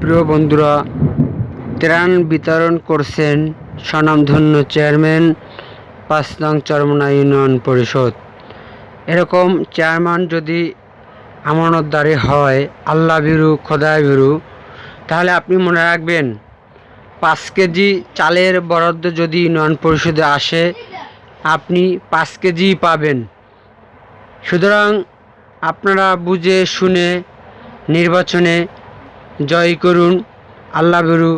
প্রিয় বন্ধুরা, ত্রাণ বিতরণ করছেন স্বনামধন্য চেয়ারম্যান, পাঁচ নং চরমনা ইউনিয়ন পরিষদ। এরকম চেয়ারম্যান যদি আমানতদারি হয়, আল্লাহ বিরু খোদায় বিরু, তাহলে আপনি মনে রাখবেন, পাঁচ কেজি চালের বরাদ্দ যদি ইউনিয়ন পরিষদে আসে, আপনি পাঁচ কেজি পাবেন। সুতরাং আপনারা বুঝে শুনে নির্বাচনে জয় করুন, আল্লাহ বেরু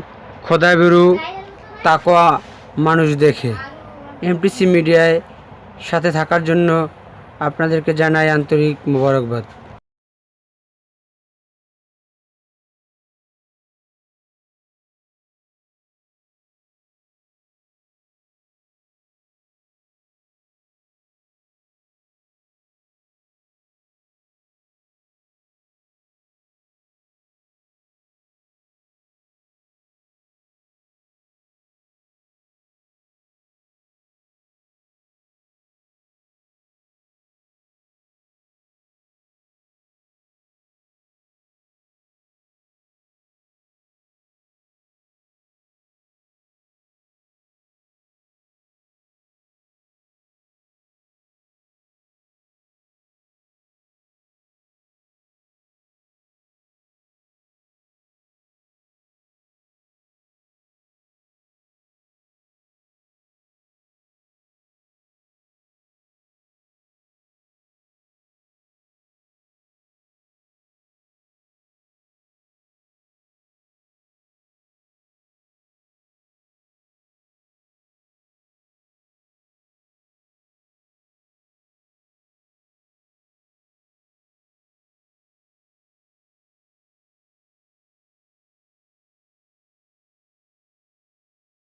খোদা বেরু তাকোয়া মানুষ দেখে। এমপিসি মিডিয়ায় সাথে থাকার জন্য আপনাদেরকে জানাই আন্তরিক মোবারকবাদ।